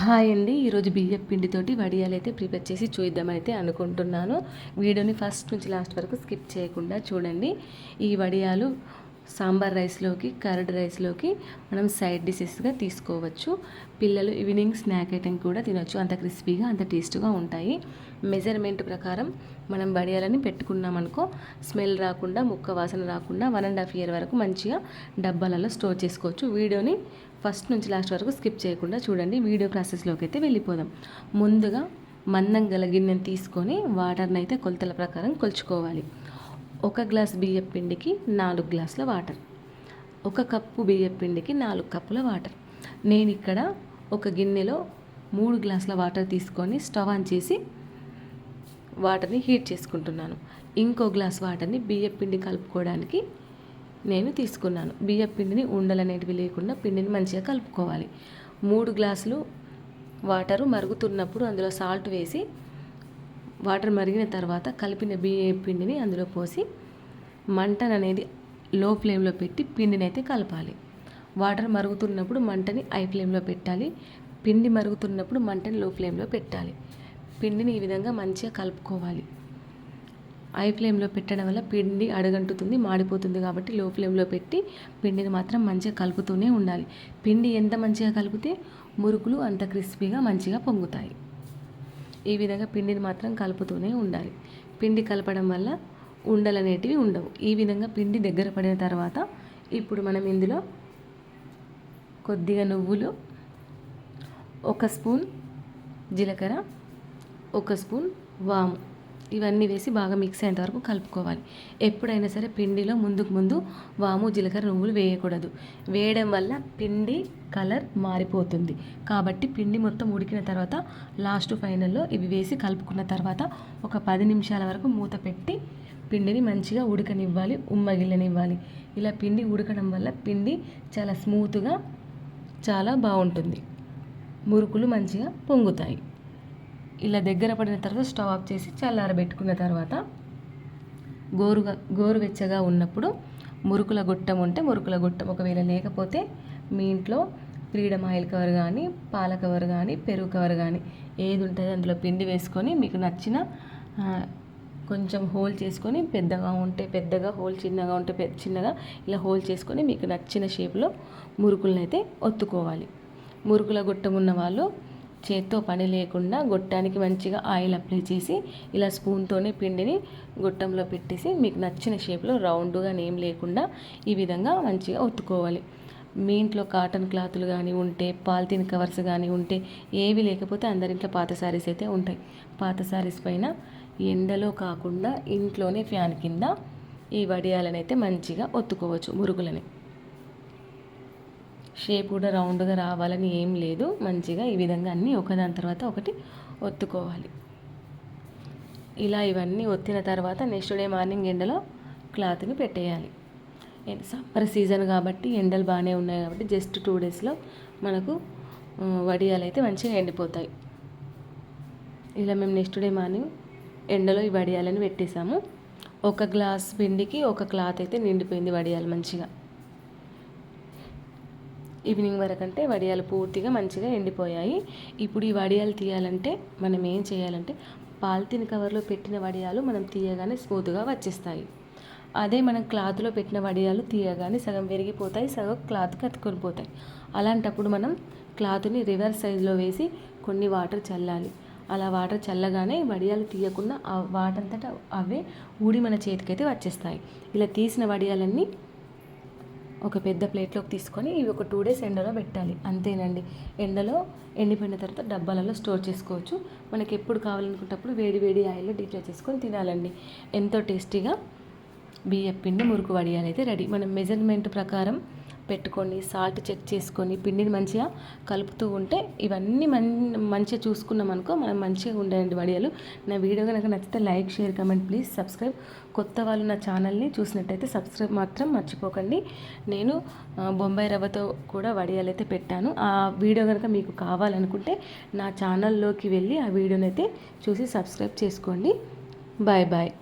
Hi అండి. ఈరోజు బియ్యం పిండితోటి వడియాలు అయితే ప్రిపేర్ చేసి చూద్దామైతే అనుకుంటున్నాను. వీడియోని ఫస్ట్ నుంచి లాస్ట్ వరకు స్కిప్ చేయకుండా చూడండి. ఈ వడియాలు సాంబార్ రైస్లోకి కర్డ్ రైస్లోకి మనం సైడ్ డిషెస్గా తీసుకోవచ్చు. పిల్లలు ఈవినింగ్ స్నాక్ ఐటెం కూడా తినొచ్చు. అంత క్రిస్పీగా అంత టేస్ట్గా ఉంటాయి. మెజర్మెంట్ ప్రకారం మనం వడియాలని పెట్టుకున్నామనుకో స్మెల్ రాకుండా ముక్క వాసన రాకుండా వన్ అండ్ హాఫ్ ఇయర్ వరకు మంచిగా డబ్బాలలో స్టోర్ చేసుకోవచ్చు. వీడియోని ఫస్ట్ నుంచి లాస్ట్ వరకు స్కిప్ చేయకుండా చూడండి. వీడియో ప్రాసెస్లోకి అయితే వెళ్ళిపోదాం. ముందుగా మందం గల గిన్నెను తీసుకొని వాటర్ని అయితే కొలతల ప్రకారం కొలుచుకోవాలి. ఒక గ్లాస్ బియ్యం పిండికి నాలుగు గ్లాసుల వాటర్. ఒక కప్పు బియ్యం పిండికి నాలుగు కప్పుల వాటర్. నేను ఇక్కడ ఒక గిన్నెలో మూడు గ్లాసుల వాటర్ తీసుకొని స్టవ్ ఆన్ చేసి వాటర్ని హీట్ చేసుకుంటున్నాను. ఇంకో గ్లాస్ వాటర్ని బియ్యం పిండి కలుపుకోవడానికి నేను తీసుకున్నాను. బియ్యం పిండిని ఉండలు అనేటివి లేకుండా పిండిని మంచిగా కలుపుకోవాలి. మూడు గ్లాసులు వాటరు మరుగుతున్నప్పుడు అందులో సాల్ట్ వేసి వాటర్ మరిగిన తర్వాత కలిపిన బియ్యం పిండిని అందులో పోసి మంటను అనేది లో ఫ్లేమ్లో పెట్టి పిండిని అయితే కలపాలి. వాటర్ మరుగుతున్నప్పుడు మంటని హై ఫ్లేమ్లో పెట్టాలి. పిండి మరుగుతున్నప్పుడు మంటని లో ఫ్లేమ్లో పెట్టాలి. పిండిని ఈ విధంగా మంచిగా కలుపుకోవాలి. హై ఫ్లేమ్లో పెట్టడం వల్ల పిండి అడగంటుతుంది మాడిపోతుంది కాబట్టి లో ఫ్లేమ్లో పెట్టి పిండిని మాత్రం మంచిగా కలుపుతూనే ఉండాలి. పిండి ఎంత మంచిగా కలిపితే మురుకులు అంత క్రిస్పీగా మంచిగా పొంగుతాయి. ఈ విధంగా పిండిని మాత్రం కలుపుతూనే ఉండాలి. పిండి కలపడం వల్ల ఉండలు అనేటివి ఉండవు. ఈ విధంగా పిండి దగ్గర పడిన తర్వాత ఇప్పుడు మనం ఇందులో కొద్దిగా నువ్వులు ఒక స్పూన్ జీలకర్ర ఒక స్పూన్ వాము ఇవన్నీ వేసి బాగా మిక్స్ అయ్యేంత వరకు కలుపుకోవాలి. ఎప్పుడైనా సరే పిండిలో ముందుకు ముందు వాము జీలకర్ర నువ్వులు వేయకూడదు. వేయడం వల్ల పిండి కలర్ మారిపోతుంది. కాబట్టి పిండి మొత్తం ఉడికిన తర్వాత లాస్ట్ ఫైనల్లో ఇవి వేసి కలుపుకున్న తర్వాత ఒక పది నిమిషాల వరకు మూత పెట్టి పిండిని మంచిగా ఉడకనివ్వాలి ఉమ్మగిల్లనివ్వాలి. ఇలా పిండి ఉడకడం వల్ల పిండి చాలా స్మూత్గా చాలా బాగుంటుంది. మురుకులు మంచిగా పొంగుతాయి. ఇలా దగ్గర పడిన తర్వాత స్టవ్ ఆఫ్ చేసి చల్లారబెట్టుకున్న తర్వాత గోరుగా గోరువెచ్చగా ఉన్నప్పుడు మురుకుల గుట్టం ఉంటే మురుకుల గుట్టం ఒకవేళ లేకపోతే మీ ఇంట్లో ఫ్రీడమ్ ఆయిల్ కవర్ కానీ పాల కవర్ కానీ పెరుగు కవర్ కానీ ఏది ఉంటుంది అందులో పిండి వేసుకొని మీకు నచ్చిన కొంచెం హోల్ చేసుకొని పెద్దగా ఉంటే పెద్దగా హోల్ చిన్నగా ఉంటే చిన్నగా ఇలా హోల్ చేసుకొని మీకు నచ్చిన షేప్లో మురుకులను అయితే ఒత్తుకోవాలి. మురుకుల గుట్టం ఉన్న వాళ్ళు చేత్తో పని లేకుండా గొట్టానికి మంచిగా ఆయిల్ అప్లై చేసి ఇలా స్పూన్తోనే పిండిని గొట్టంలో పెట్టేసి మీకు నచ్చిన షేప్లో రౌండ్గా నేమ్ లేకుండా ఈ విధంగా మంచిగా ఒత్తుకోవాలి. మీ ఇంట్లో కాటన్ క్లాతులు కానీ ఉంటే పాలిథిన్ కవర్స్ కానీ ఉంటే ఏవి లేకపోతే అందరింట్లో పాత శారీస్ అయితే ఉంటాయి. పాత శారీస్ పైన ఎండలో కాకుండా ఇంట్లోనే ఫ్యాన్ కింద ఈ వడియాలనైతే అయితే మంచిగా ఒత్తుకోవచ్చు మురుగులని. షేప్ కూడా రౌండ్గా రావాలని ఏం లేదు. మంచిగా ఈ విధంగా అన్నీ ఒకదాని తర్వాత ఒకటి ఒత్తుకోవాలి. ఇలా ఇవన్నీ ఒత్తిన తర్వాత నెక్స్ట్ డే మార్నింగ్ ఎండలో క్లాత్ని పెట్టేయాలి. సమ్మర్ సీజన్ కాబట్టి ఎండలు బాగానే ఉన్నాయి కాబట్టి జస్ట్ టూ డేస్లో మనకు వడియాలు అయితే మంచిగా ఎండిపోతాయి. ఇలా మేము నెక్స్ట్ డే మార్నింగ్ ఎండలో ఈ వడియాలని పెట్టేసాము ఒక గ్లాస్ పిండికి ఒక క్లాత్ అయితే నిండిపోయింది వడియాలు మంచిగా. ఈవినింగ్ వరకు అంటే వడియాలు పూర్తిగా మంచిగా ఎండిపోయాయి. ఇప్పుడు ఈ వడియాలు తీయాలంటే మనం ఏం చేయాలంటే పాలిథిన్ కవర్లో పెట్టిన వడియాలు మనం తీయగానే స్మూత్గా వచ్చేస్తాయి. అదే మనం క్లాత్లో పెట్టిన వడియాలు తీయగానే సగం విరిగిపోతాయి సగం క్లాత్ కత్తుకొని పోతాయి. అలాంటప్పుడు మనం క్లాత్ని రివర్స్ సైజులో వేసి కొన్ని వాటర్ చల్లాలి. అలా వాటర్ చల్లగానే వడియాలు తీయకుండా ఆ వాటంతటా అవే ఊడి మన చేతికైతే వచ్చేస్తాయి. ఇలా తీసిన వడియాలన్నీ ఒక పెద్ద ప్లేట్లోకి తీసుకొని ఇవి ఒక టూ డేస్ ఎండలో పెట్టాలి. అంతేనండి. ఎండలో ఎండిపోయిన తర్వాత డబ్బాలలో స్టోర్ చేసుకోవచ్చు. మనకి ఎప్పుడు కావాలనుకున్నప్పుడు వేడి వేడి ఆయిల్లో డీప్ ఫ్రై చేసుకొని తినాలండి. ఎంతో టేస్టీగా బియ్యం పిండి మురుకు వడియాలు అయితే రెడీ. మనం మెజర్మెంట్ ప్రకారం పెట్టుకొని సాల్ట్ చెక్ చేసుకొని పిండిని మంచిగా కలుపుతూ ఉంటే ఇవన్నీ మన్ మంచిగా చూసుకున్నాం అనుకో మనం మంచిగా ఉండండి వడియాలు. నా వీడియో కనుక నచ్చితే like share comment please subscribe కొత్త వాళ్ళు నా ఛానల్ని చూసినట్టయితే సబ్స్క్రైబ్ మాత్రం మర్చిపోకండి. నేను బొంబాయి రవ్వతో కూడా వడియాలు అయితే పెట్టాను. ఆ వీడియో కనుక మీకు కావాలనుకుంటే నా ఛానల్లోకి వెళ్ళి ఆ వీడియోనైతే చూసి సబ్స్క్రైబ్ చేసుకోండి. Bye bye